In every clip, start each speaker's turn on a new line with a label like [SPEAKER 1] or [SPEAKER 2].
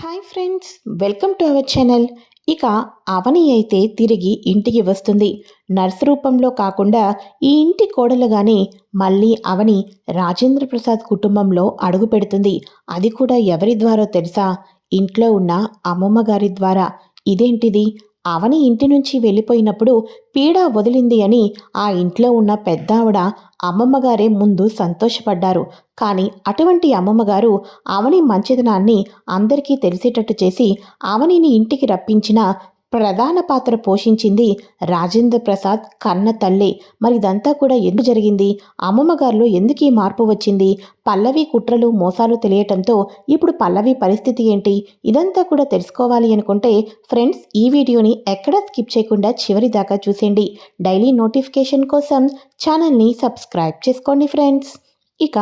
[SPEAKER 1] Hi friends welcome to our channel. ఇక అవని అయితే తిరిగి ఇంటికి వస్తుంది. నర్సు రూపంలో కాకుండా ఈ ఇంటి కోడలుగానే మళ్ళీ అవని రాజేంద్ర ప్రసాద్ కుటుంబంలో అడుగు పెడుతుంది. అది కూడా ఎవరి ద్వారా తెలుసా? ఇంట్లో ఉన్న అమ్మమ్మ గారి ద్వారా. ఇదేంటిది? అవని ఇంటి నుంచి వెళ్ళిపోయినప్పుడు పీడ వదిలింది అని ఆ ఇంట్లో ఉన్న పెద్దావిడ అమ్మమ్మగారే ముందు సంతోషపడ్డారు. కానీ అటువంటి అమ్మమ్మగారు అవని మంచితనాన్ని అందరికీ తెలిసేటట్టు చేసి అవనిని ఇంటికి రప్పించిన ప్రధాన పాత్ర పోషించింది రాజేంద్ర ప్రసాద్ కన్న తల్లే. మరి ఇదంతా కూడా ఎందుకు జరిగింది? అమ్మమ్మ గారిలో ఎందుకు ఈ మార్పు వచ్చింది? పల్లవి కుట్రలు మోసాలు తెలియటంతో ఇప్పుడు పల్లవి పరిస్థితి ఏంటి? ఇదంతా కూడా తెలుసుకోవాలి అనుకుంటే ఫ్రెండ్స్ ఈ వీడియోని ఎక్కడా స్కిప్ చేయకుండా చివరి దాకా చూసేయండి. డైలీ నోటిఫికేషన్ కోసం ఛానల్ని సబ్స్క్రైబ్ చేసుకోండి ఫ్రెండ్స్. ఇక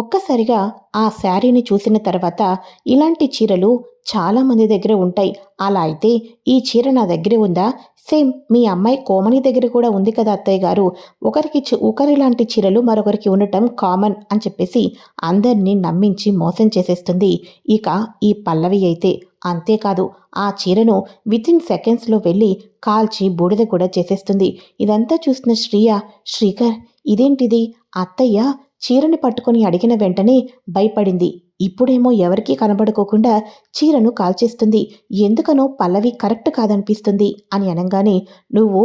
[SPEAKER 1] ఒక్కసారిగా ఆ శారీని చూసిన తర్వాత ఇలాంటి చీరలు చాలామంది దగ్గర ఉంటాయి. అలా అయితే ఈ చీర నా దగ్గర ఉందా? సేమ్ మీ అమ్మాయి కోమని దగ్గర కూడా ఉంది కదా అత్తయ్య గారు. ఒకరికి ఒకరిలాంటి చీరలు మరొకరికి ఉండటం కామన్ అని చెప్పేసి అందరినీ నమ్మించి మోసం చేసేస్తుంది. ఇక ఈ పల్లవి అయితే అంతేకాదు. ఆ చీరను వితిన్ సెకండ్స్లో వెళ్ళి కాల్చి బూడిద కూడా చేసేస్తుంది. ఇదంతా చూసిన శ్రీయ శ్రీకర్ ఇదేంటిది? అత్తయ్య చీరని పట్టుకొని అడిగిన వెంటనే భయపడింది. ఇప్పుడేమో ఎవరికీ కనబడుకోకుండా చీరను కాల్చేస్తుంది. ఎందుకనో పల్లవి కరెక్ట్ కాదనిపిస్తుంది అని అనగానే నువ్వు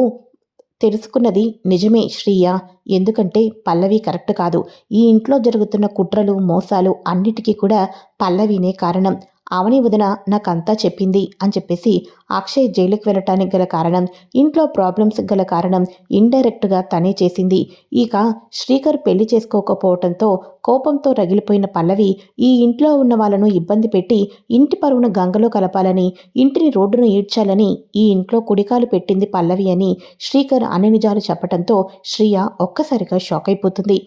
[SPEAKER 1] తెలుసుకున్నది నిజమే శ్రీయ. ఎందుకంటే పల్లవి కరెక్ట్ కాదు. ఈ ఇంట్లో జరుగుతున్న కుట్రలు మోసాలు అన్నిటికీ కూడా పల్లవినే కారణం. ఆమెని వదిన నాకంతా చెప్పింది అని చెప్పేసి అక్షయ్ జైలుకి వెళ్ళటానికి గల కారణం ఇంట్లో ప్రాబ్లమ్స్ గల కారణం ఇండైరెక్ట్గా తనే చేసింది. ఇక శ్రీకర్ పెళ్ళి చేసుకోకపోవడంతో కోపంతో రగిలిపోయిన పల్లవి ఈ ఇంట్లో ఉన్న వాళ్ళను ఇబ్బంది పెట్టి ఇంటి పరువును గంగలో కలపాలని ఇంటిని రోడ్డును ఈడ్చాలని ఈ ఇంట్లో కుడికాలు పెట్టింది పల్లవి అని శ్రీకర్ అన్ని నిజాలు చెప్పడంతో శ్రీయ ఒక్కసారిగా షాక్ అయిపోతుంది.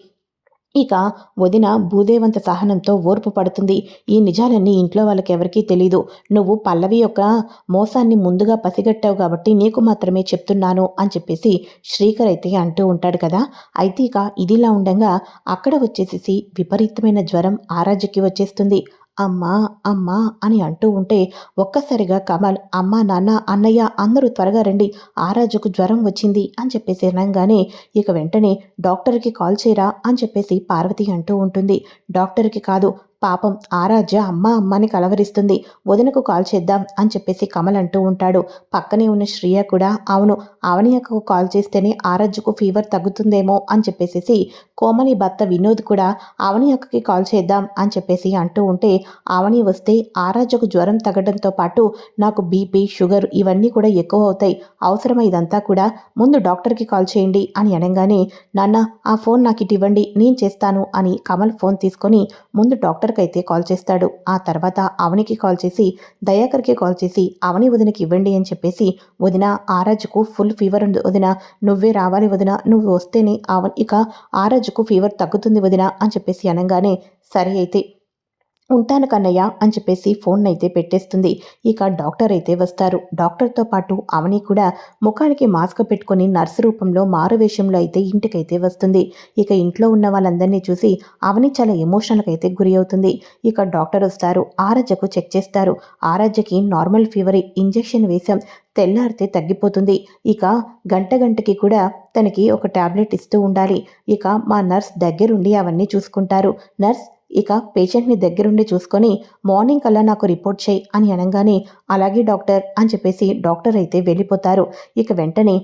[SPEAKER 1] ఇక వదిన భూదేవంత సహనంతో ఓర్పు పడుతుంది. ఈ నిజాలన్నీ ఇంట్లో వాళ్ళకెవరికీ తెలీదు. నువ్వు పల్లవి యొక్క మోసాన్ని ముందుగా పసిగట్టావు కాబట్టి నీకు మాత్రమే చెప్తున్నాను అని చెప్పేసి శ్రీకర్ అయితే అంటూ ఉంటాడు కదా. అయితే ఇక ఇదిలా ఉండగా అక్కడ వచ్చేసేసి విపరీతమైన జ్వరం ఆరాజ్యకి వచ్చేస్తుంది. అమ్మా అమ్మా అని అంటూ ఉంటే ఒక్కసారిగా కమల్ అమ్మ నాన్న అన్నయ్య అందరూ త్వరగా రండి ఆరాజుకు జ్వరం వచ్చింది అని చెప్పేసి అనగానే ఇక వెంటనే డాక్టర్కి కాల్ చేయరా అని చెప్పేసి పార్వతి అంటూ ఉంటుంది. డాక్టర్కి కాదు పాపం ఆరాధ్య అమ్మ అమ్మని కలవరిస్తుంది. వదినకు కాల్ చేద్దాం అని చెప్పేసి కమల్ అంటూ ఉంటాడు. పక్కనే ఉన్న శ్రీయ కూడా అవును అవని అక్కకు కాల్ చేస్తేనే ఆరాధ్యకు ఫీవర్ తగ్గుతుందేమో అని చెప్పేసి కోమలి భర్త వినోద్ కూడా అవని అక్కకి కాల్ చేద్దాం అని చెప్పేసి అంటూ ఉంటే అవని వస్తే ఆరాధ్యకు జ్వరం తగ్గడంతో పాటు నాకు బీపీ షుగర్ ఇవన్నీ కూడా ఎక్కువ అవుతాయి అవసరమై ఇదంతా కూడా ముందు డాక్టర్కి కాల్ చేయండి అని అనగానే నాన్న ఆ ఫోన్ నాకు ఇటు ఇవ్వండి నేను చేస్తాను అని కమల్ ఫోన్ తీసుకొని ముందు డాక్టర్ అయితే కాల్ చేస్తాడు. ఆ తర్వాత అవనికి కాల్ చేసి దయాకర్కి కాల్ చేసి అవని వదినకి ఇవ్వండి అని చెప్పేసి వదిన ఆరాజుకు ఫుల్ ఫీవర్ ఉంది వదిన. నువ్వే రావాలి వదిన. నువ్వు వస్తేనే అవన్ ఇక ఆరాజుకు ఫీవర్ తగ్గుతుంది వదిన అని చెప్పేసి అనగానే సరే అయితే ఉంటాను కన్నయ్య అని చెప్పేసి ఫోన్ అయితే పెట్టేస్తుంది. ఇక డాక్టర్ అయితే వస్తారు. డాక్టర్తో పాటు అవని కూడా ముఖానికి మాస్క్ పెట్టుకొని నర్సు రూపంలో మారువేషంలో అయితే ఇంటికైతే వస్తుంది. ఇక ఇంట్లో ఉన్న వాళ్ళందరినీ చూసి అవని చాలా ఎమోషనల్కి అయితే గురి అవుతుంది. ఇక డాక్టర్ వస్తారు. ఆరాధ్యకు చెక్ చేస్తారు. ఆరాధ్యకి నార్మల్ ఫీవర్ ఇంజెక్షన్ వేశాం. తెల్లారితే తగ్గిపోతుంది. ఇక గంట గంటకి కూడా తనకి ఒక ట్యాబ్లెట్ ఇస్తూ ఉండాలి. ఇక మా నర్స్ దగ్గరుండి అవన్నీ చూసుకుంటారు. నర్స్ ఇక పేషెంట్ని దగ్గరుండి చూసుకొని మార్నింగ్ కల్లా నాకు రిపోర్ట్ చేయి అని అనగానే అలాగే డాక్టర్ అని చెప్పేసి డాక్టర్ అయితే వెళ్ళిపోతారు. ఇక వెంటనే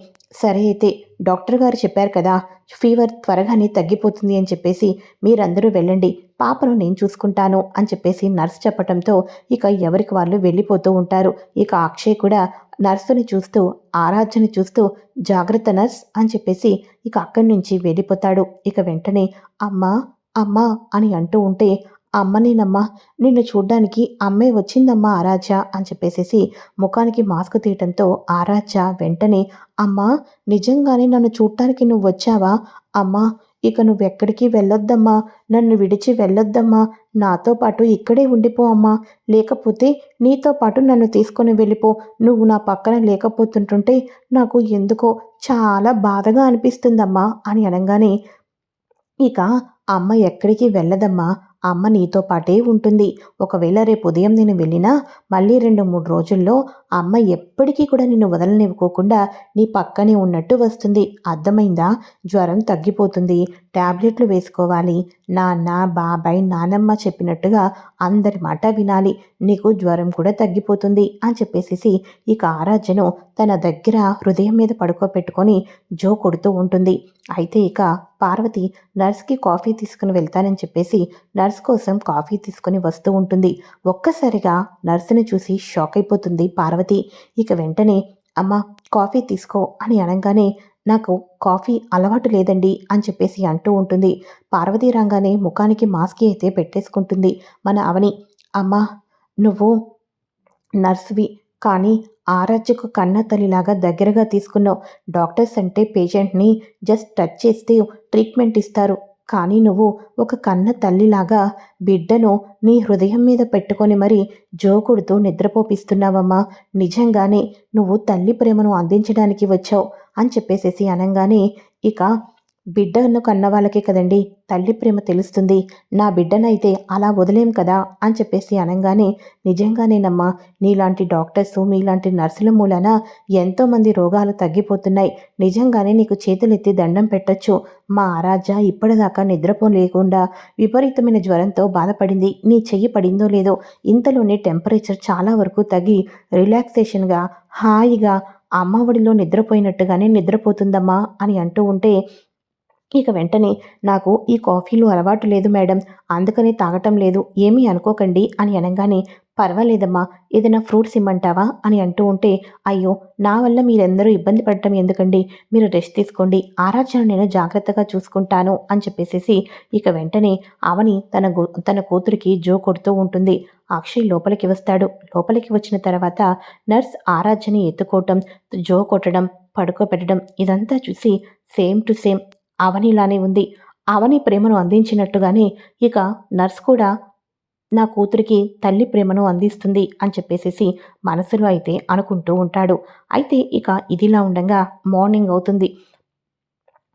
[SPEAKER 1] సరే అయితే డాక్టర్ గారు చెప్పారు కదా ఫీవర్ త్వరగానే తగ్గిపోతుంది అని చెప్పేసి మీరందరూ వెళ్ళండి పాపను నేను చూసుకుంటాను అని చెప్పేసి నర్స్ చెప్పడంతో ఇక ఎవరికి వాళ్ళు వెళ్ళిపోతూ ఉంటారు. ఇక అక్షయ్ కూడా నర్సుని చూస్తూ ఆరాధ్యని చూస్తూ జాగ్రత్త నర్స్ అని చెప్పేసి ఇక అక్కడి నుంచి వెళ్ళిపోతాడు. ఇక వెంటనే అమ్మా అమ్మా అని అంటూ ఉంటే అమ్మనేనమ్మా నిన్ను చూడ్డానికి అమ్మే వచ్చిందమ్మా ఆరాధ్య అని చెప్పేసేసి ముఖానికి మాస్క్ తీయటంతో ఆరాధ్య వెంటనే అమ్మా నిజంగానే నన్ను చూడటానికి నువ్వు వచ్చావా? అమ్మా ఇక నువ్వెక్కడికి వెళ్ళొద్దమ్మా నన్ను విడిచి వెళ్ళొద్దమ్మా నాతో పాటు ఇక్కడే ఉండిపో అమ్మా లేకపోతే నీతో పాటు నన్ను తీసుకొని వెళ్ళిపో నువ్వు నా పక్కన లేకపోతుంటుంటే నాకు ఎందుకో చాలా బాధగా అనిపిస్తుందమ్మా అని అనగానే ఇక అమ్మ ఎక్కడికి వెళ్ళదమ్మా? అమ్మ నీతో పాటే ఉంటుంది. ఒకవేళ రేపు ఉదయం నేను వెళ్ళినా మళ్ళీ రెండు మూడు రోజుల్లో అమ్మ ఎప్పటికీ కూడా నిన్ను వదలనివ్వకోకుండా నీ పక్కనే ఉన్నట్టు వస్తుంది. అర్థమైందా? జ్వరం తగ్గిపోతుంది. ట్యాబ్లెట్లు వేసుకోవాలి. నాన్న బాబాయ్ నానమ్మ చెప్పినట్టుగా అందరి మాట వినాలి. నీకు జ్వరం కూడా తగ్గిపోతుంది అని చెప్పేసి ఇక ఆరాధ్యను తన దగ్గర హృదయం మీద పడుకోబెట్టుకొని జో కొడుతూ ఉంటుంది. అయితే ఇక పార్వతి నర్స్కి కాఫీ తీసుకుని వెళ్తానని చెప్పేసి నర్స్ కోసం కాఫీ తీసుకుని వస్తూ ఉంటుంది. ఒక్కసారిగా నర్సుని చూసి షాక్ అయిపోతుంది పార్వతి. ఇక వెంటనే అమ్మ కాఫీ తీసుకో అని అనగానే నాకు కాఫీ అలవాటు లేదండి అని చెప్పేసి అంటూ ఉంటుంది. పార్వతీ రాగానే ముఖానికి మాస్క్ అయితే పెట్టేసుకుంటుంది. మన అవని అమ్మ నువ్వు నర్సువి కానీ ఆరాధ్యకు కన్న తల్లిలాగా దగ్గరగా తీసుకున్నావు. డాక్టర్స్ అంటే పేషెంట్ని జస్ట్ టచ్ చేస్తే ట్రీట్మెంట్ ఇస్తారు. కానీ నువ్వు ఒక కన్న తల్లిలాగా బిడ్డను నీ హృదయం మీద పెట్టుకొని మరి జోకుడుతూ నిద్రపోపిస్తున్నావమ్మా. నిజంగానే నువ్వు తల్లి ప్రేమను అందించడానికి వచ్చావు అని చెప్పేసేసి అనగానే ఇక బిడ్డను కన్న వాళ్ళకే కదండి. తల్లి ప్రేమ తెలుస్తుంది. నా బిడ్డనైతే అలా వదిలేం కదా అని చెప్పేసి అనగానే నిజంగానేనమ్మా నీలాంటి డాక్టర్స్ మీలాంటి నర్సుల మూలన ఎంతోమంది రోగాలు తగ్గిపోతున్నాయి. నిజంగానే నీకు చేతులెత్తి దండం పెట్టచ్చు. మా ఆరాధ్య ఇప్పటిదాకా నిద్రపోలేకుండా విపరీతమైన జ్వరంతో బాధపడింది. నీ చెయ్యి పడిందో లేదో ఇంతలోనే టెంపరేచర్ చాలా వరకు తగ్గి రిలాక్సేషన్గా హాయిగా అమ్మఒడిలో నిద్రపోయినట్టుగానే నిద్రపోతుందమ్మా అని అంటూ ఉంటే ఇక వెంటనే నాకు ఈ కాఫీలు అలవాటు లేదు మేడం. అందుకని తాగటం లేదు. ఏమీ అనుకోకండి అని అనగానే పర్వాలేదమ్మా ఏదైనా ఫ్రూట్స్ ఇమ్మంటావా అని అంటూ ఉంటే అయ్యో నా వల్ల మీరెందరూ ఇబ్బంది పడటం ఎందుకండి? మీరు రెస్ట్ తీసుకోండి. ఆరాధ్యను నేను జాగ్రత్తగా చూసుకుంటాను అని చెప్పేసేసి ఇక వెంటనే అవని తన తన కూతురికి జో కొడుతూ ఉంటుంది. అక్షయ్ లోపలికి వస్తాడు. లోపలికి వచ్చిన తర్వాత నర్స్ ఆరాధ్యని ఎత్తుకోవటం జో కొట్టడం పడుకోబెట్టడం ఇదంతా చూసి సేమ్ టు సేమ్ అవనిలానే ఉంది. అవని ప్రేమను అందించినట్టుగానే ఇక నర్స్ కూడా నా కూతురికి తల్లి ప్రేమను అందిస్తుంది అని చెప్పేసేసి మనసులో అయితే అనుకుంటూ ఉంటాడు. అయితే ఇక ఇదిలా ఉండగా మార్నింగ్ అవుతుంది.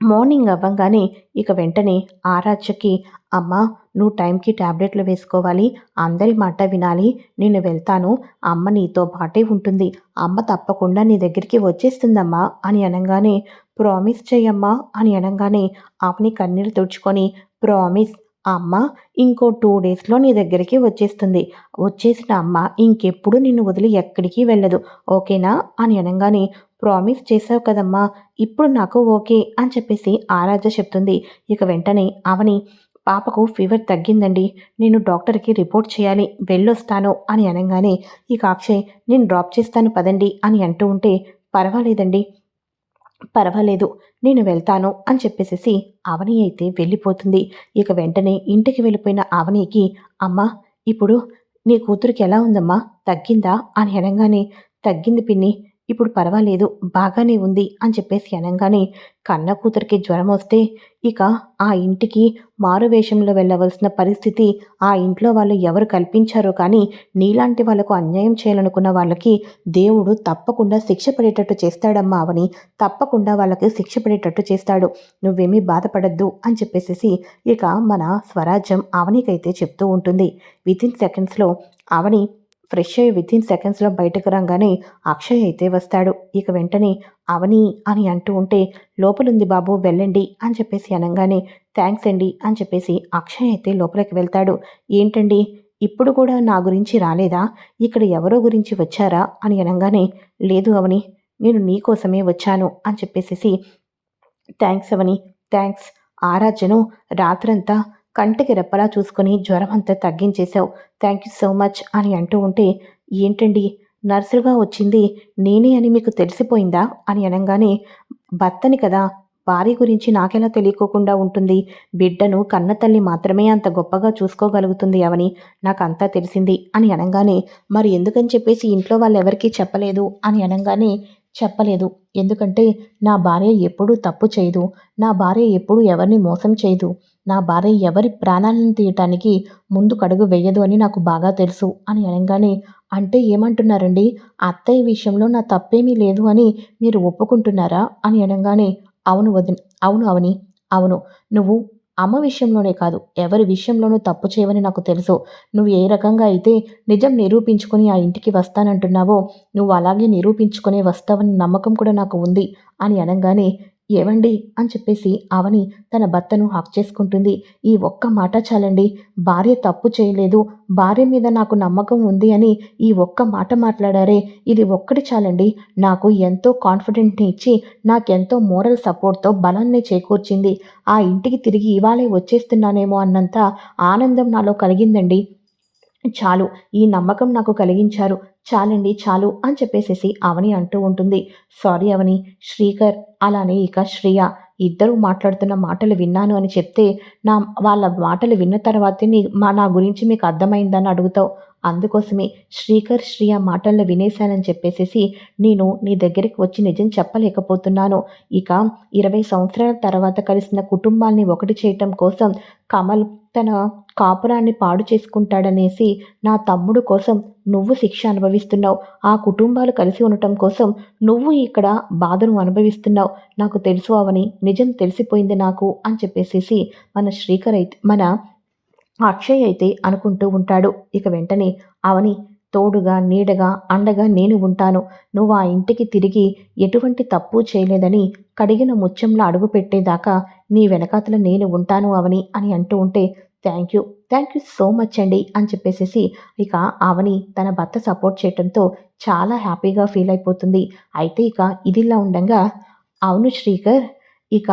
[SPEAKER 1] మార్నింగ్ అవ్వంగానే ఇక వెంటనే ఆరాధ్యకి అమ్మ నువ్వు టైంకి ట్యాబ్లెట్లు వేసుకోవాలి. అందరి మాట వినాలి. నేను వెళ్తాను. అమ్మ నీతో పాటే ఉంటుంది. అమ్మ తప్పకుండా నీ దగ్గరికి వచ్చేస్తుందమ్మా అని అనగానే ప్రామిస్ చెయ్యమ్మా అని అనగానే ఆమెని కన్నీరు తుడుచుకొని ప్రామిస్ అమ్మ ఇంకో టూ డేస్లో నీ దగ్గరికి వచ్చేస్తుంది. వచ్చేసిన అమ్మ ఇంకెప్పుడు నిన్ను వదిలి ఎక్కడికి వెళ్ళదు ఓకేనా? అని అనగానే ప్రామిస్ చేసావు కదమ్మా ఇప్పుడు నాకు ఓకే అని చెప్పేసి ఆరాధ్య చెప్తుంది. ఇక వెంటనే అవని పాపకు ఫీవర్ తగ్గిందండి నేను డాక్టర్కి రిపోర్ట్ చేయాలి వెళ్ళొస్తాను అని అనగానే ఇక అక్షయ్ నేను డ్రాప్ చేస్తాను పదండి అని అంటూ ఉంటే పర్వాలేదండి పర్వాలేదు నేను వెళ్తాను అని చెప్పేసేసి అవని అయితే వెళ్ళిపోతుంది. ఇక వెంటనే ఇంటికి వెళ్ళిపోయిన ఆవనికి అమ్మ ఇప్పుడు నీ కూతురికి ఎలా ఉందమ్మా? తగ్గిందా? అని అనగానే తగ్గింది పిన్ని ఇప్పుడు పర్వాలేదు బాగానే ఉంది అని చెప్పేసి అనగానే కన్న కూతురికి జ్వరం వస్తే ఇక ఆ ఇంటికి మారువేషంలో వెళ్ళవలసిన పరిస్థితి ఆ ఇంట్లో వాళ్ళు ఎవరు కల్పించారో కానీ నీలాంటి వాళ్ళకు అన్యాయం చేయాలనుకున్న వాళ్ళకి దేవుడు తప్పకుండా శిక్ష పడేటట్టు చేస్తాడమ్మా అవని తప్పకుండా వాళ్ళకి శిక్ష పడేటట్టు చేస్తాడు. నువ్వేమీ బాధపడద్దు అని చెప్పేసి ఇక మన స్వరాజ్యం అవనికైతే చెప్తూ ఉంటుంది. వితిన్ సెకండ్స్లో అవని ఫ్రెష్ అయ్యి విత్ ఇన్ సెకండ్స్లో బయటకు రాగానే అక్షయ్ అయితే వస్తాడు. ఇక వెంటనే అవని అని అంటూ ఉంటే లోపలుంది బాబు వెళ్ళండి అని చెప్పేసి అనగానే థ్యాంక్స్ అండి అని చెప్పేసి అక్షయ్ అయితే లోపలికి వెళ్తాడు. ఏంటండి? ఇప్పుడు కూడా నా గురించి రాలేదా? ఇక్కడ ఎవరో గురించి వచ్చారా? అని అనగానే లేదు అవని నేను నీకోసమే వచ్చాను అని చెప్పేసి థ్యాంక్స్ అవని థ్యాంక్స్ ఆరాధ్యను రాత్రంతా కంటికి రెప్పలా చూసుకొని జ్వరం అంతా తగ్గించేశావు. థ్యాంక్ యూ సో మచ్ అని అంటూ ఉంటే ఏంటండి? నర్సుగా వచ్చింది నేనే అని మీకు తెలిసిపోయిందా? అని అనగానే భర్తని కదా. భార్య గురించి నాకెలా తెలియకోకుండా ఉంటుంది? బిడ్డను కన్న తల్లి మాత్రమే అంత గొప్పగా చూసుకోగలుగుతుంది అవని నాకంతా తెలిసింది అని అనగానే మరి ఎందుకని చెప్పేసి ఇంట్లో వాళ్ళు ఎవరికీ చెప్పలేదు? అని అనగానే చెప్పలేదు. ఎందుకంటే నా భార్య ఎప్పుడూ తప్పు చేయదు. నా భార్య ఎప్పుడూ ఎవరిని మోసం చేయదు. నా భార్య ఎవరి ప్రాణాలను తీయటానికి ముందు కడుగు వేయదు అని నాకు బాగా తెలుసు అని అనగానే అంటే ఏమంటున్నారండి? అత్తయ్య విషయంలో నా తప్పేమీ లేదు అని మీరు ఒప్పుకుంటున్నారా? అని అనగానే అవును వదిన అవును అవని అవును. నువ్వు అమ్మ విషయంలోనే కాదు ఎవరి విషయంలోనూ తప్పు చేయవని నాకు తెలుసు. నువ్వు ఏ రకంగా అయితే నిజం నిరూపించుకొని ఆ ఇంటికి వస్తానంటున్నావో నువ్వు అలాగే నిరూపించుకునే వస్తావని నమ్మకం కూడా నాకు ఉంది అని అనగానే ఏవండి అని చెప్పేసి అవని తన భర్తను హక్ చేసుకుంటుంది. ఈ ఒక్క మాట చాలండి. భార్య తప్పు చేయలేదు. భార్య మీద నాకు నమ్మకం ఉంది అని ఈ ఒక్క మాట మాట్లాడారే. ఇది ఒక్కటి చాలండి. నాకు ఎంతో కాన్ఫిడెంట్ని ఇచ్చి నాకెంతో మోరల్ సపోర్ట్తో బలాన్ని చేకూర్చింది. ఆ ఇంటికి తిరిగి ఇవాళే వచ్చేస్తున్నానేమో అన్నంత ఆనందం నాలో కలిగిందండి. చాలు ఈ నమ్మకం నాకు కలిగించారు. చాలండి చాలు అని చెప్పేసేసి అవని అంటూ ఉంటుంది. సారీ అవని శ్రీకర్ అలానే ఇక శ్రేయ. ఇద్దరు మాట్లాడుతున్న మాటలు విన్నాను అని చెప్తే నా వాళ్ళ మాటలు విన్న తర్వాతే నీ మా నా గురించి మీకు అర్థమైందని అడుగుతావు. అందుకోసమే శ్రీకర్ శ్రియ మాటల్లో వినేశానని చెప్పేసేసి నేను నీ దగ్గరికి వచ్చి నిజం చెప్పలేకపోతున్నాను. ఇక ఇరవై సంవత్సరాల తర్వాత కలిసిన కుటుంబాల్ని ఒకటి చేయటం కోసం కమల్ తన కాపురాన్ని పాడు చేసుకుంటాడనేసి నా తమ్ముడు కోసం నువ్వు శిక్ష అనుభవిస్తున్నావు. ఆ కుటుంబాలు కలిసి ఉండటం కోసం నువ్వు ఇక్కడ బాధను అనుభవిస్తున్నావు. నాకు తెలుసు అవని నిజం తెలిసిపోయింది నాకు అని చెప్పేసేసి మన శ్రీకర్ అయితే మన అక్షయ్ అయితే అనుకుంటూ ఉంటాడు. ఇక వెంటనే అవని తోడుగా నీడగా అండగా నేను ఉంటాను. నువ్వు ఆ ఇంటికి తిరిగి ఎటువంటి తప్పు చేయలేదని కడిగిన ముత్యంలో అడుగుపెట్టేదాకా నీ వెనకాతల నేను ఉంటాను అవని అని అంటూ ఉంటే thank you. Thank you so much అండి అని చెప్పేసేసి ఇక అవని తన భర్త సపోర్ట్ చేయడంతో చాలా హ్యాపీగా ఫీల్ అయిపోతుంది. అయితే ఇక ఇదిలా ఉండగా అవును శ్రీకర్ ఇక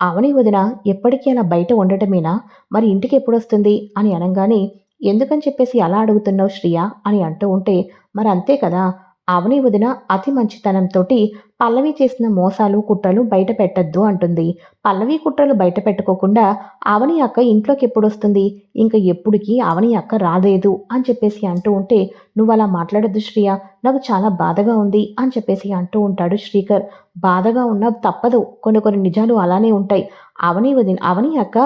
[SPEAKER 1] అవని వదిన ఎప్పటికీ అలా బయట ఉండటమేనా? మరి ఇంటికి ఎప్పుడొస్తుంది? అని అనగానే ఎందుకని చెప్పేసి అలా అడుగుతున్నావు శ్రియ? అని అంటూ ఉంటే మరి అంతే కదా అవని వదిన అతి మంచితనంతో పల్లవి చేసిన మోసాలు కుట్రలు బయట పెట్టద్దు అంటుంది. పల్లవి కుట్రలు బయట పెట్టుకోకుండా అవని అక్క ఇంట్లోకి ఎప్పుడు వస్తుంది ఇంకా ఎప్పుడుకి అవని అక్క రాలేదు అని చెప్పేసి అంటూ ఉంటే నువ్వు అలా మాట్లాడద్దు శ్రియ నాకు చాలా బాధగా ఉంది అని చెప్పేసి అంటూ ఉంటాడు శ్రీకర్. బాధగా ఉన్న తప్పదు. కొన్ని కొన్ని నిజాలు అలానే ఉంటాయి. అవని వదిన అవని అక్క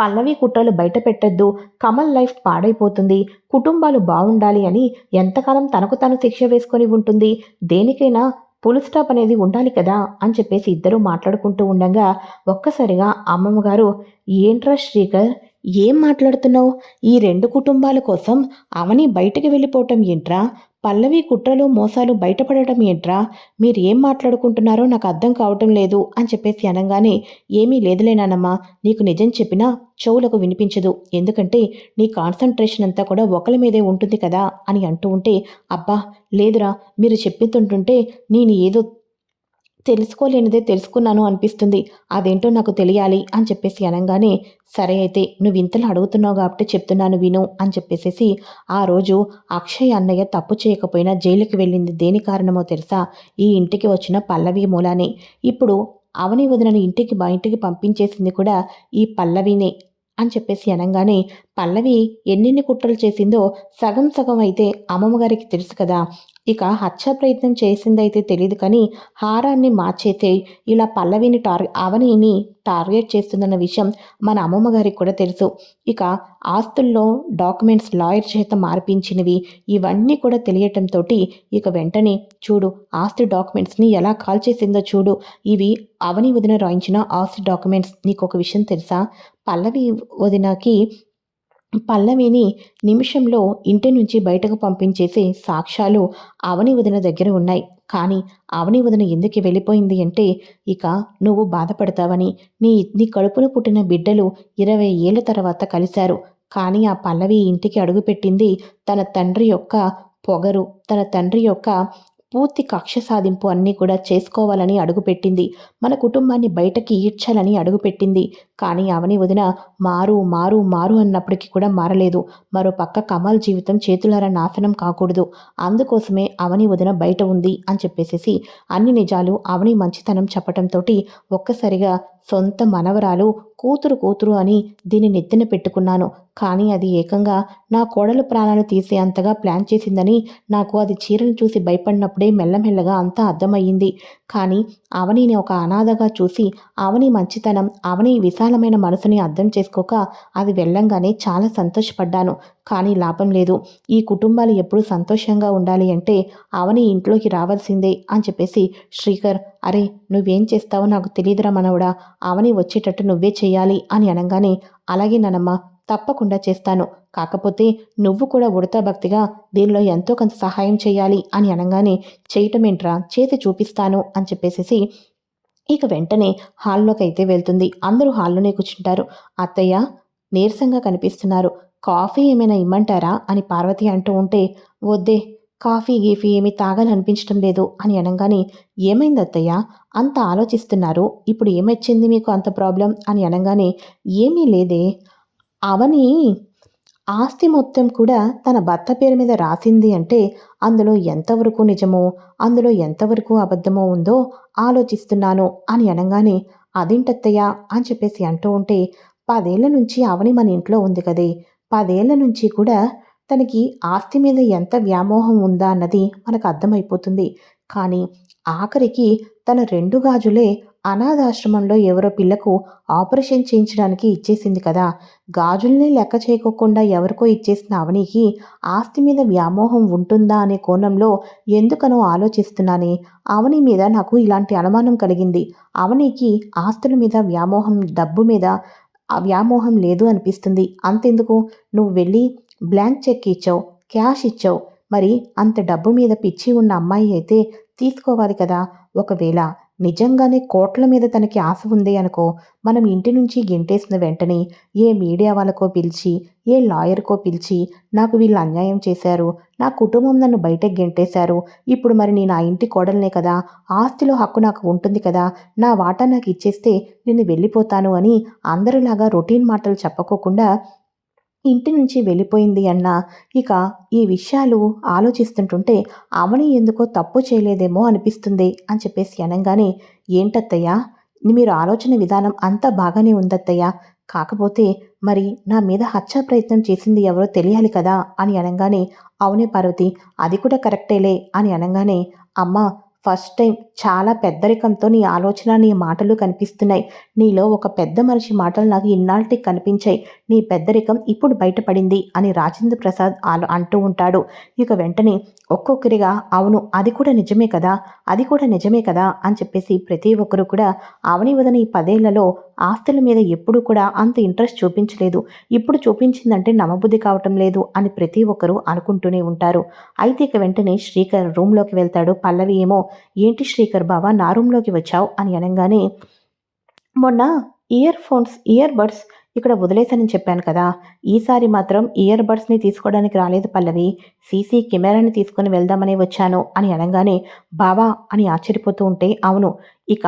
[SPEAKER 1] పల్లవి కుట్రలు బయట పెట్టద్దు. కమల్ లైఫ్ పాడైపోతుంది. కుటుంబాలు బాగుండాలి అని ఎంతకాలం తనకు తాను శిక్ష వేసుకొని ఉంటుంది. దేనికైనా పుల్ స్టాప్ అనేది ఉండాలి కదా అని చెప్పేసి ఇద్దరూ మాట్లాడుకుంటూ ఉండగా ఒక్కసారిగా అమ్మమ్మ గారు ఏంట్రా శ్రీకర్ ఏం మాట్లాడుతున్నావు? ఈ రెండు కుటుంబాల కోసం అవని బయటకు వెళ్ళిపోవటం ఏంట్రా? పల్లవి కుట్రలు మోసాలు బయటపడటం ఏంట్రా? మీరు ఏం మాట్లాడుకుంటున్నారో నాకు అర్థం కావటం లేదు అని చెప్పేసి అనగానే ఏమీ లేదులేనానమ్మా నీకు నిజం చెప్పినా చెవులకు వినిపించదు. ఎందుకంటే నీ కాన్సన్ట్రేషన్ అంతా కూడా ఒకరి మీదే ఉంటుంది కదా అని అంటూ ఉంటే అబ్బా లేదురా మీరు చెప్తుంటుంటే నేను ఏదో తెలుసుకోలేనిదే తెలుసుకున్నాను అనిపిస్తుంది. అదేంటో నాకు తెలియాలి అని చెప్పేసి అనగానే సరే అయితే నువ్వు ఇంతలో అడుగుతున్నావు కాబట్టి చెప్తున్నాను విను అని చెప్పేసేసి ఆ రోజు అక్షయ్ అన్నయ్య తప్పు చేయకపోయినా జైలుకి వెళ్ళింది దేని కారణమో తెలుసా? ఈ ఇంటికి వచ్చిన పల్లవి మూలానే. ఇప్పుడు అవని వదినని ఇంటికి బయటికి పంపించేసింది కూడా ఈ పల్లవినే అని చెప్పేసి అనగానే పల్లవి ఎన్నెన్ని కుట్రలు చేసిందో సగం సగం అయితే అమ్మమ్మగారికి తెలుసు కదా. ఇక హత్యా ప్రయత్నం చేసిందైతే తెలియదు కానీ హారాన్ని మార్చేసే ఇలా పల్లవిని టార్ అవనిని టార్గెట్ చేస్తుందన్న విషయం మన అమ్మమ్మ గారికి కూడా తెలుసు. ఇక ఆస్తుల్లో డాక్యుమెంట్స్ లాయర్ చేత మార్పించినవి ఇవన్నీ కూడా తెలియటంతో ఇక వెంటనే చూడు ఆస్తి డాక్యుమెంట్స్ని ఎలా కాల్ చేసిందో చూడు. ఇవి అవని వదిన రాయించిన ఆస్తి డాక్యుమెంట్స్ నీకు ఒక విషయం తెలుసా? పల్లవి వదినకి పల్లవిని నిమిషంలో ఇంటి నుంచి బయటకు పంపించేసే సాక్ష్యాలు అవని వదిన దగ్గర ఉన్నాయి. కానీ అవని వదిన ఎందుకు వెళ్ళిపోయింది అంటే ఇక నువ్వు బాధపడతావని. నీ నీ కడుపున పుట్టిన బిడ్డలు ఇరవై ఏళ్ళ తర్వాత కలిశారు. కానీ ఆ పల్లవి ఇంటికి అడుగుపెట్టింది తన తండ్రి యొక్క పొగరు తన తండ్రి యొక్క పూర్తి కక్ష సాధింపు అన్నీ కూడా చేసుకోవాలని అడుగుపెట్టింది. మన కుటుంబాన్ని బయటకి ఈడ్చాలని అడుగుపెట్టింది. కానీ అవని వదిన మారు మారు మారు అన్నప్పటికీ కూడా మారలేదు. మరో పక్క కమల్ జీవితం చేతులారా నాశనం కాకూడదు. అందుకోసమే అవని వదిన బయట ఉంది అని చెప్పేసేసి అన్ని నిజాలు అవని మంచితనం చెప్పటంతో ఒక్కసారిగా సొంత మనవరాలు కూతురు కూతురు అని దీన్ని నెత్తిన పెట్టుకున్నాను. కానీ అది ఏకంగా నా కోడలు ప్రాణాలు తీసే అంతగా ప్లాన్ చేసిందని నాకు అది చీరను చూసి భయపడినప్పుడే మెల్లమెల్లగా అంతా అర్థమయ్యింది. కానీ అవనిని ఒక అనాథగా చూసి అవని మంచితనం అవని విశాలమైన మనసుని అర్థం చేసుకోక అది వెళ్ళంగానే చాలా సంతోషపడ్డాను. కానీ లాభం లేదు. ఈ కుటుంబాలు ఎప్పుడు సంతోషంగా ఉండాలి అంటే అవని ఇంట్లోకి రావాల్సిందే అని చెప్పేసి శ్రీకర్ అరే నువ్వేం చేస్తావో నాకు తెలియదురా మనవడా అవని వచ్చేటట్టు నువ్వే చేయాలి అని అనగానే అలాగే నన్నమ్మ తప్పకుండా చేస్తాను. కాకపోతే నువ్వు కూడా ఉడతా భక్తిగా దీనిలో ఎంతో కొంత సహాయం చేయాలి అని అనగానే చేయటమేంట్రా? చేసి చూపిస్తాను అని చెప్పేసి ఇక వెంటనే హాల్లోకి అయితే వెళ్తుంది. అందరూ హాల్లోనే కూర్చుంటారు. అత్తయ్య నీరసంగా కనిపిస్తున్నారు. కాఫీ ఏమైనా ఇమ్మంటారా? అని పార్వతి అంటూ ఉంటే వద్దే కాఫీ గీఫీ ఏమీ తాగాలనిపించడం లేదు అని అనగానే ఏమైంది అత్తయ్య? అంత ఆలోచిస్తున్నారు. ఇప్పుడు ఏమొచ్చింది మీకు అంత ప్రాబ్లం? అని అనగానే ఏమీ లేదే. అవని ఆస్తి మొత్తం కూడా తన భర్త పేరు మీద రాసింది అంటే అందులో ఎంతవరకు నిజమో అందులో ఎంతవరకు అబద్ధమో ఉందో ఆలోచిస్తున్నాను అని అనగానే అదేంటత్తయ్యా? అని చెప్పేసి అంటూ ఉంటే పదేళ్ళ నుంచి అవని మన ఇంట్లో ఉంది కదే. పదేళ్ళ నుంచి కూడా తనకి ఆస్తి మీద ఎంత వ్యామోహం ఉందా అన్నది మనకు అర్థమైపోతుంది. కానీ ఆఖరికి తన రెండు గాజులే అనాథాశ్రమంలో ఎవరో పిల్లకు ఆపరేషన్ చేయించడానికి ఇచ్చేసింది కదా. గాజుల్ని లెక్క చేయకోకుండా ఎవరికో ఇచ్చేసిన అవనికి ఆస్తి మీద వ్యామోహం ఉంటుందా అనే కోణంలో ఎందుకనో ఆలోచిస్తున్నానే. అవని మీద నాకు ఇలాంటి అనుమానం కలిగింది. అవనికి ఆస్తుల మీద వ్యామోహం డబ్బు మీద వ్యామోహం లేదు అనిపిస్తుంది. అంతెందుకు? నువ్వు వెళ్ళి బ్లాంక్ చెక్ ఇచ్చావు క్యాష్ ఇచ్చావు. మరి అంత డబ్బు మీద పిచ్చి ఉన్న అమ్మాయి అయితే తీసుకోవాలి కదా. ఒకవేళ నిజంగానే కోట్ల మీద తనకి ఆశ ఉంది అనుకో మనం ఇంటి నుంచి గెంటేసిన వెంటనే ఏ మీడియా వాళ్ళకో పిలిచి ఏ లాయర్కో పిలిచి నాకు వీళ్ళు అన్యాయం చేశారు నా కుటుంబం నన్ను బయటకు గెంటేశారు ఇప్పుడు మరి నేను ఆ ఇంటి కోడలనే కదా ఆస్తిలో హక్కు నాకు ఉంటుంది కదా నా వాటా నాకు ఇచ్చేస్తే నేను వెళ్ళిపోతాను అని అందరిలాగా రొటీన్ మాటలు చెప్పకోకుండా ఇంటి నుంచి వెళ్ళిపోయింది అన్న. ఇక ఈ విషయాలు ఆలోచిస్తుంటుంటే అవని ఎందుకో తప్పు చేయలేదేమో అనిపిస్తుంది అని చెప్పేసి అనగానే ఏంటత్తయ్యా? మీరు ఆలోచన విధానం అంతా బాగానే ఉందత్తయ్యా. కాకపోతే మరి నా మీద హత్యా ప్రయత్నం చేసింది ఎవరో తెలియాలి కదా? అని అనగానే అవునే పార్వతి అది కూడా కరెక్టేలే అని అనగానే అమ్మ ఫస్ట్ టైం చాలా పెద్దరికంతో నీ ఆలోచన నీ మాటలు కనిపిస్తున్నాయి. నీలో ఒక పెద్ద మనిషి మాటలు నాకు ఇన్నాళ్ళకి కనిపించాయి. నీ పెద్దరికం ఇప్పుడు బయటపడింది అని రాజేంద్ర ప్రసాద్ అంటూ ఉంటాడు. ఇక వెంటనే ఒక్కొక్కరిగా అవును అది కూడా నిజమే కదా అది కూడా నిజమే కదా అని చెప్పేసి ప్రతి ఒక్కరు కూడా అవని వదన ఈ పదేళ్ళలో ఆస్తుల మీద ఎప్పుడూ కూడా అంత ఇంట్రెస్ట్ చూపించలేదు. ఇప్పుడు చూపించిందంటే నమ్మబుద్ధి కావటం లేదు అని ప్రతి ఒక్కరూ అనుకుంటూనే ఉంటారు. అయితే ఇక వెంటనే శ్రీకర్ రూమ్లోకి వెళ్తాడు. పల్లవి ఏమో ఏంటి శ్రీకర్ బావా నా రూమ్లోకి వచ్చావు అని అనగానే మొన్న ఇయర్ ఫోన్స్ ఇయర్ బడ్స్ ఇక్కడ వదిలేశానని చెప్పాను కదా ఈసారి మాత్రం ఇయర్ బడ్స్ని తీసుకోవడానికి రాలేదు పల్లవి సీసీ కెమెరాని తీసుకుని వెళ్దామని వచ్చాను అని అనగానే బావా అని ఆశ్చర్యపోతూ ఉంటే అవును ఇక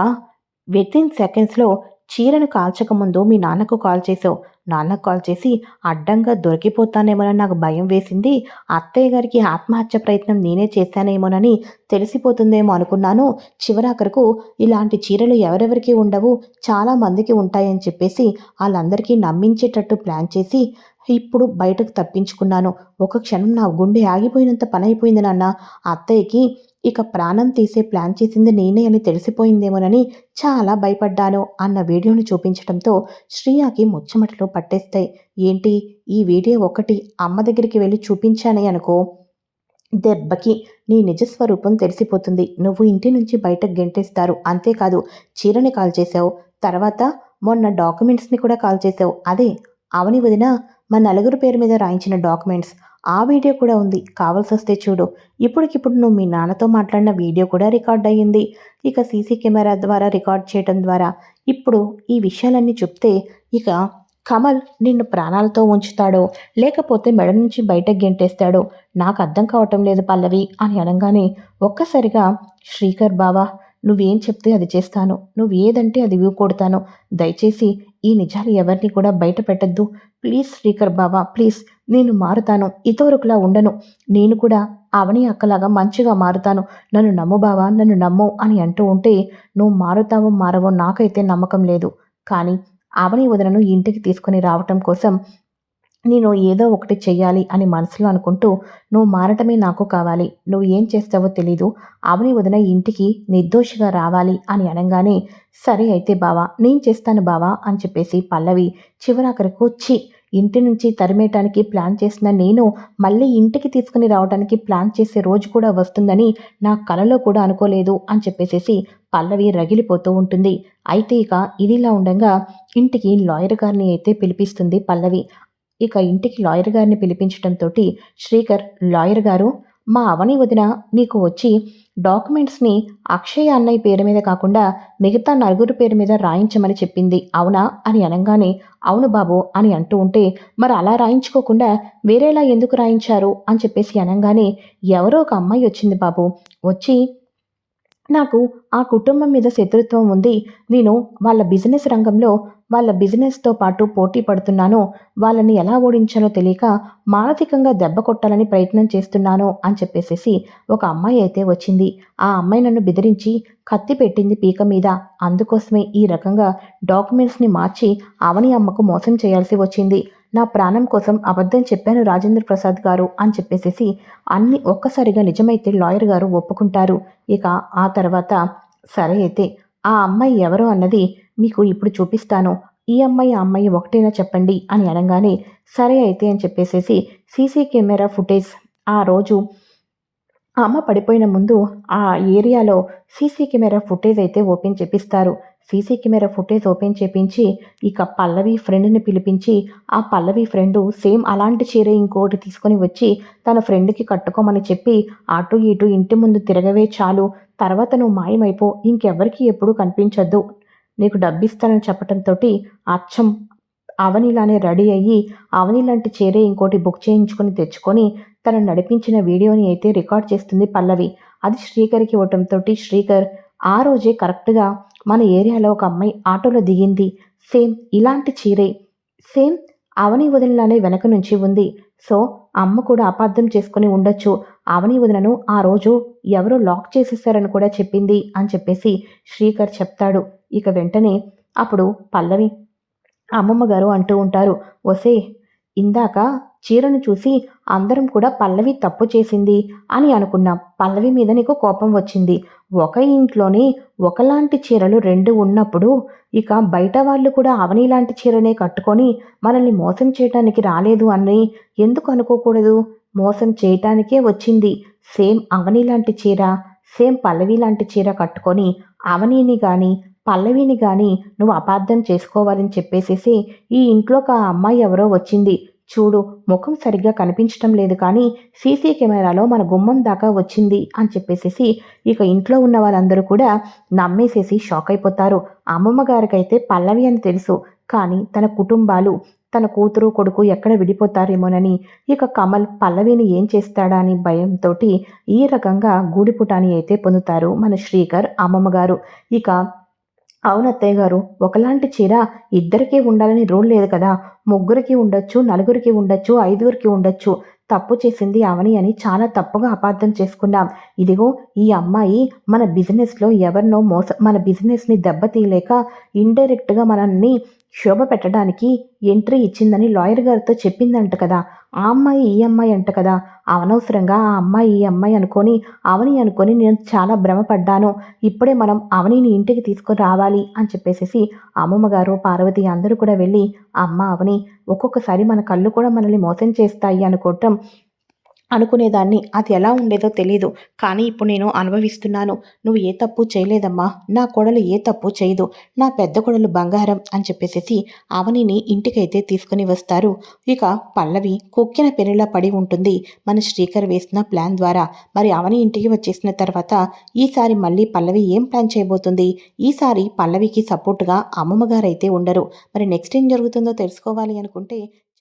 [SPEAKER 1] విత్ ఇన్ సెకండ్స్లో చీరను కాల్చకముందు మీ నాన్నకు కాల్ చేసావు నాన్నకు కాల్ చేసి అడ్డంగా దొరికిపోతానేమోనని నాకు భయం వేసింది. అత్తయ్య గారికి ఆత్మహత్య ప్రయత్నం నేనే చేశానేమోనని తెలిసిపోతుందేమో అనుకున్నాను. చివరాఖరకు ఇలాంటి చీరలు ఎవరెవరికి ఉండవు చాలా మందికి ఉంటాయని చెప్పేసి వాళ్ళందరికీ నమ్మించేటట్టు ప్లాన్ చేసి ఇప్పుడు బయటకు తప్పించుకున్నాను. ఒక క్షణం నా గుండె ఆగిపోయినంత పని అయిపోయింది నాన్న. అత్తయ్యకి ఇక ప్రాణం తీసే ప్లాన్ చేసింది నేనే అని తెలిసిపోయిందేమోనని చాలా భయపడ్డాను అన్న వీడియోని చూపించడంతో శ్రీయాకి ముచ్చమటలు పట్టేస్తాయి. ఏంటి? ఈ వీడియో ఒకటి అమ్మ దగ్గరికి వెళ్ళి చూపించానే అనుకో. దెబ్బకి నీ నిజస్వరూపం తెలిసిపోతుంది. నువ్వు ఇంటి నుంచి బయటకు గెంటేస్తారు. అంతేకాదు చీరని కాల్ చేసావు తర్వాత మొన్న డాక్యుమెంట్స్ని కూడా కాల్ చేసావు అదే అవని వదిన మా నలుగురు పేరు మీద రాయించిన డాక్యుమెంట్స్. ఆ వీడియో కూడా ఉంది. కావాల్సి వస్తే చూడు. ఇప్పటికిప్పుడు నువ్వు మీ నాన్నతో మాట్లాడిన వీడియో కూడా రికార్డ్ అయ్యింది. ఇక సీసీ కెమెరా ద్వారా రికార్డ్ చేయడం ద్వారా ఇప్పుడు ఈ విషయాలన్నీ చెప్తే ఇక కమల్ నిన్ను ప్రాణాలతో ఉంచుతాడో లేకపోతే మెడ నుంచి బయటకు గెంటేస్తాడో నాకు అర్థం కావటం లేదు పల్లవి అని అనగానే ఒక్కసారిగా శ్రీకర్ బావా నువ్వేం చెప్తే అది చేస్తాను. నువ్వు ఏదంటే అది కొడతాను దయచేసి ఈ నిజాలు ఎవరిని కూడా బయట పెట్టద్దు. ప్లీజ్ శ్రీకర్ బావా ప్లీజ్ నేను మారుతాను ఇతవరకులా ఉండను. నేను కూడా అవని అక్కలాగా మంచిగా మారుతాను. నన్ను నమ్ము బావా నన్ను నమ్ము అని అంటూ ఉంటే నువ్వు మారుతావో మారవో నాకైతే నమ్మకం లేదు. కానీ అవని వదనను ఇంటికి తీసుకుని రావటం కోసం నేను ఏదో ఒకటి చెయ్యాలి అని మనసులో అనుకుంటూ నువ్వు మారటమే నాకు కావాలి. నువ్వు ఏం చేస్తావో తెలీదు. అవని వదిన ఇంటికి నిర్దోషిగా రావాలి అని అనగానే సరే అయితే బావా నేను చేస్తాను బావా అని చెప్పేసి పల్లవి చివరాఖరికి వచ్చి ఇంటి నుంచి తరిమేయటానికి ప్లాన్ చేసిన నేను మళ్ళీ ఇంటికి తీసుకుని రావడానికి ప్లాన్ చేసే రోజు కూడా వస్తుందని నా కలలో కూడా అనుకోలేదు అని చెప్పేసేసి పల్లవి రగిలిపోతూ ఉంటుంది. అయితే ఇక ఇదిలా ఉండగా ఇంటికి లాయర్ గారిని అయితే పిలిపిస్తుంది పల్లవి. ఇక ఇంటికి లాయర్ గారిని పిలిపించడంతో శ్రీకర్ లాయర్ గారు మా అవని వదిన మీకు వచ్చి డాక్యుమెంట్స్ని అక్షయ్ అన్నయ్య పేరు మీద కాకుండా మిగతా నలుగురు పేరు మీద రాయించమని చెప్పింది. అవునా? అని అనగానే అవును బాబు అని అంటూ ఉంటే మరి అలా రాయించుకోకుండా వేరేలా ఎందుకు రాయించారు? అని చెప్పేసి అనగానే ఎవరో ఒక అమ్మాయి వచ్చింది బాబు. వచ్చి నాకు ఆ కుటుంబం మీద శత్రుత్వం ఉంది. నేను వాళ్ళ బిజినెస్ రంగంలో వాళ్ళ బిజినెస్తో పాటు పోటీ పడుతున్నాను. వాళ్ళని ఎలా ఓడించాలో తెలియక మానసికంగా దెబ్బ కొట్టాలని ప్రయత్నం చేస్తున్నాను అని చెప్పేసేసి ఒక అమ్మాయి అయితే వచ్చింది. ఆ అమ్మాయి నన్ను బెదిరించి కత్తి పెట్టింది పీక మీద. అందుకోసమే ఈ రకంగా డాక్యుమెంట్స్ని మార్చి అవని అమ్మకు మోసం చేయాల్సి వచ్చింది. నా ప్రాణం కోసం అబద్ధం చెప్పాను రాజేంద్ర ప్రసాద్ గారు అని చెప్పేసేసి అన్ని ఒక్కసారిగా నిజమైతే లాయర్ గారు ఒప్పుకుంటారు. ఇక ఆ తర్వాత సరే అయితే ఆ అమ్మాయి ఎవరు అన్నది మీకు ఇప్పుడు చూపిస్తాను. ఈ అమ్మాయి ఆ అమ్మాయి ఒకటేనా చెప్పండి అని అనగానే సరే అయితే అని చెప్పేసేసి సీసీ కెమెరా ఫుటేజ్ ఆ రోజు అమ్మ పడిపోయిన ముందు ఆ ఏరియాలో సీసీ కెమెరా ఫుటేజ్ అయితే ఓపెన్ చేపిస్తారు. సీసీ కెమెరా ఫుటేజ్ ఓపెన్ చేపించి ఇక పల్లవి ఫ్రెండ్ని పిలిపించి ఆ పల్లవి ఫ్రెండు సేమ్ అలాంటి చీర ఇంకోటి తీసుకొని వచ్చి తన ఫ్రెండ్కి కట్టుకోమని చెప్పి అటు ఇటు ఇంటి ముందు తిరగవే చాలు తర్వాత నువ్వు మాయమైపో ఇంకెవ్వరికి ఎప్పుడూ కనిపించొద్దు. నీకు డబ్బిస్తానని చెప్పడంతో అచ్చం అవనిలానే రెడీ అయ్యి అవని లాంటి చీరే ఇంకోటి బుక్ చేయించుకొని తెచ్చుకొని తను నడిపించిన వీడియోని అయితే రికార్డ్ చేస్తుంది పల్లవి. అది శ్రీకర్కి ఇవ్వటంతో శ్రీకర్ ఆ రోజే కరెక్ట్గా మన ఏరియాలో ఒక అమ్మాయి ఆటోలో దిగింది. సేమ్ ఇలాంటి చీరే. సేమ్ అవని వదినలానే వెనక నుంచి ఉంది. సో అమ్మ కూడా అపార్థం చేసుకుని ఉండొచ్చు. అవని వదినను ఆ రోజు ఎవరో లాక్ చేసేసారని కూడా చెప్పింది అని చెప్పేసి శ్రీకర్ చెప్తాడు. ఇక వెంటనే అప్పుడు పల్లవి అమ్మమ్మ గారు అంటూ ఉంటారు. ఒసే ఇందాక చీరను చూసి అందరం కూడా పల్లవి తప్పు చేసింది అని అనుకున్నాం. పల్లవి మీద నీకు కోపం వచ్చింది. ఒక ఇంట్లోనే ఒకలాంటి చీరలు రెండు ఉన్నప్పుడు ఇక బయట వాళ్ళు కూడా అవని లాంటి చీరనే కట్టుకొని మనల్ని మోసం చేయటానికి రాలేదు అని ఎందుకు అనుకోకూడదు? మోసం చేయటానికే వచ్చింది. సేమ్ అవని లాంటి చీర సేమ్ పల్లవి లాంటి చీర కట్టుకొని అవనీని కానీ పల్లవిని కానీ నువ్వు అపార్థం చేసుకోవాలని చెప్పేసేసి ఈ ఇంట్లోకి ఆ అమ్మాయి ఎవరో వచ్చింది. చూడు ముఖం సరిగ్గా కనిపించటం లేదు కానీ సీసీ కెమెరాలో మన గుమ్మం దాకా వచ్చింది అని చెప్పేసేసి ఇక ఇంట్లో ఉన్న వాళ్ళందరూ కూడా నమ్మేసేసి షాక్ అయిపోతారు. అమ్మమ్మ గారికైతే పల్లవి అని తెలుసు. కానీ తన కుటుంబాలు తన కూతురు కొడుకు ఎక్కడ విడిపోతారేమోనని ఇక కమల్ పల్లవిని ఏం చేస్తాడా అని భయంతో ఈ రకంగా గూడిపుటాని అయితే పొందుతారు మన శ్రీకర్ అమ్మమ్మగారు ఇక అవును అత్తయ్య గారు ఒకలాంటి చీర ఇద్దరికీ ఉండాలని రూల్ లేదు కదా. ముగ్గురికి ఉండొచ్చు నలుగురికి ఉండొచ్చు ఐదుగురికి ఉండొచ్చు. తప్పు చేసింది అవని అని చాలా తప్పుగా అపార్థం చేసుకున్నాం. ఇదిగో ఈ అమ్మాయి మన బిజినెస్లో ఎవరినో మోస మన బిజినెస్ని దెబ్బతీయలేక ఇండైరెక్ట్గా మనల్ని శోభ పెట్టడానికి ఎంట్రీ ఇచ్చిందని లాయర్ గారితో చెప్పిందంట కదా. ఆ అమ్మాయి ఈ అమ్మాయి అంట కదా. అనవసరంగా ఆ అమ్మాయి ఈ అమ్మాయి అనుకొని అవని అనుకొని నేను చాలా భ్రమపడ్డాను. ఇప్పుడే మనం అవనిని ఇంటికి తీసుకొని రావాలి అని చెప్పేసేసి అమ్మమ్మ గారు పార్వతి అందరూ కూడా వెళ్ళి అమ్మ అవని ఒక్కొక్కసారి మన కళ్ళు కూడా మనల్ని మోసం చేస్తాయి అనుకోవటం అనుకునేదాన్ని. అది ఎలా ఉండేదో తెలీదు. కానీ ఇప్పుడు నేను అనుభవిస్తున్నాను. నువ్వు ఏ తప్పు చేయలేదమ్మా. నా కొడలు ఏ తప్పు చేయదు. నా పెద్ద కొడలు బంగారం అని చెప్పేసి అవనిని ఇంటికైతే తీసుకుని వస్తారు. ఇక పల్లవి కుక్కిన పెనులా పడి ఉంటుంది. మన శ్రీకర్ వేసిన ప్లాన్ ద్వారా. మరి అవని ఇంటికి వచ్చేసిన తర్వాత ఈసారి మళ్ళీ పల్లవి ఏం ప్లాన్ చేయబోతుంది? ఈసారి పల్లవికి సపోర్ట్గా అమ్మమ్మగారైతే అయితే ఉండరు. మరి నెక్స్ట్ ఏం జరుగుతుందో తెలుసుకోవాలి అనుకుంటే